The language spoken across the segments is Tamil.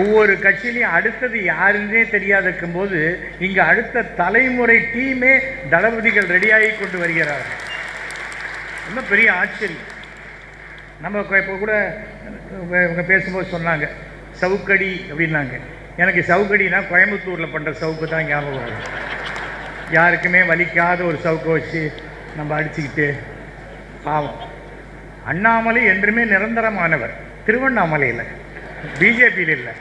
ஒவ்வொரு கட்சியிலையும் அடுத்தது யாருன்னே தெரியாத இருக்கும்போது இங்க அடுத்த தலைமுறை டீமே தளபதிகள் ரெடியாகி கொண்டு வருகிறார்கள் ரொம்ப பெரிய ஆச்சரியம். நம்ம இப்போ கூட இவங்க பேசும்போது சொன்னாங்க சவுக்கடி அப்படின்னாங்க. எனக்கு சவுக்கடினா கோயம்புத்தூரில் பண்ணுற சவுக்கு தான் ஞாபகம் வரும் யாருக்குமே வலிக்காத ஒரு சவுக்கை வச்சு நம்ம அடிச்சுக்கிட்டு பாவம். அண்ணாமலை என்றுமே நிரந்தரமானவர். திருவண்ணாமலையில். பிஜேபியில் இல்லை.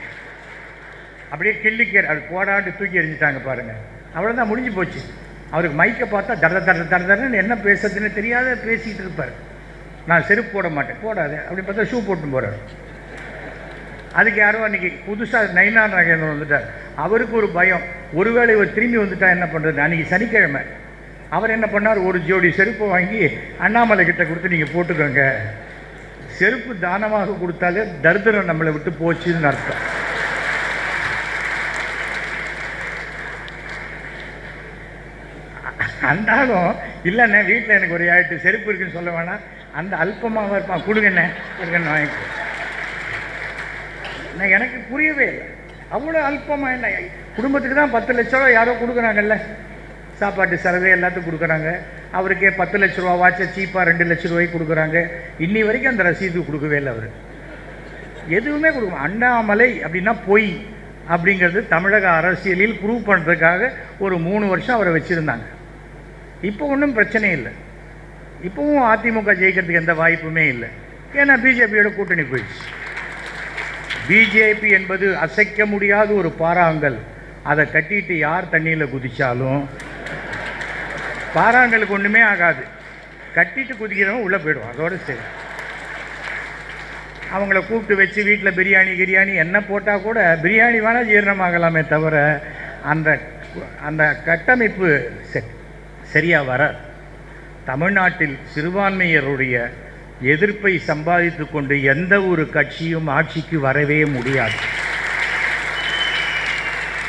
அப்படியே கிள்ளிக்க அது போடாண்டு தூக்கி எறிஞ்சிட்டாங்க பாருங்கள் அவ்வளோதான் முடிஞ்சு போச்சு. அவருக்கு மைக்கை பார்த்தா தட தட தட தடன்னு என்ன பேசுறதுன்னு தெரியாத பேசிக்கிட்டு இருப்பார். நான் செருப்பு போட மாட்டேன். போடாது. அப்படி பார்த்தா ஷூ போட்டு போகிறார் அதுக்கு யாரோ அன்றைக்கி புதுசாக நைனா நாகேந்திரன் வந்துட்டார். அவருக்கு ஒரு பயம். ஒருவேளை இவர் திரும்பி வந்துட்டா என்ன பண்ணுறது அன்றைக்கி சனிக்கிழமை. அவர் என்ன பண்ணார்? ஒரு ஜோடி செருப்பை வாங்கி அண்ணாமலை கிட்ட கொடுத்து நீங்கள் போட்டுக்கோங்க. செருப்பு தானமாக கொடுத்தாலே தரித்திரம் நம்மளை விட்டு போச்சுன்னு அர்த்தம். அந்தாலும் இல்லைண்ணே வீட்டில் எனக்கு ஒரு ஆயிட்டு செருப்பு இருக்குன்னு சொல்ல வேணாம். அந்த அல்பமாக இருப்பான் கொடுங்கண்ணே கொடுங்கண்ணே வாங்கிக்கோ. நான் எனக்கு புரியவே இல்லை. அவ்வளோ அல்பமாக என்ன குடும்பத்துக்கு தான் பத்து லட்ச ரூபா யாரோ கொடுக்குறாங்கல்ல. சாப்பாட்டு செலவு எல்லாத்துக்கும் கொடுக்குறாங்க. அவருக்கே பத்து லட்ச ரூபா வாட்சை சீப்பாக ரெண்டு லட்ச ரூபாய்க்கு கொடுக்குறாங்க. இன்னி வரைக்கும் அந்த ரசீது கொடுக்கவே இல்லை அவர். எதுவுமே கொடுக்க அண்ணாமலை அப்படின்னா பொய் அப்படிங்கிறது தமிழக அரசியலில் ப்ரூவ் பண்ணுறதுக்காக ஒரு மூணு வருஷம் அவரை வச்சுருந்தாங்க. இப்போ ஒன்றும் பிரச்சனை இல்லை. இப்போவும் அதிமுக ஜெயிக்கிறதுக்கு எந்த வாய்ப்புமே இல்லை. ஏன்னா பிஜேபியோட கூட்டணி போயிடுச்சு. பிஜேபி என்பது அசைக்க முடியாத ஒரு பாறாங்கல். அதை கட்டிட்டு யார் தண்ணியில் குதித்தாலும் பாறாங்கலுக்கு ஒன்றுமே ஆகாது. கட்டிட்டு குதிக்கிறவங்க உள்ளே போயிடுவான். அதோட சரி. அவங்கள கூப்பிட்டு வச்சு வீட்டில் பிரியாணி கிரியாணி என்ன போட்டால் கூட பிரியாணி வேணால் ஜீரணமாகலாமே தவிர அந்த அந்த கட்டமைப்பு செ- சரியா வர தமிழ்நாட்டில் சிறுபான்மையருடைய எதிர்ப்பை சம்பாதித்து கொண்டு எந்த ஒரு கட்சியும் ஆட்சிக்கு வரவே முடியாது.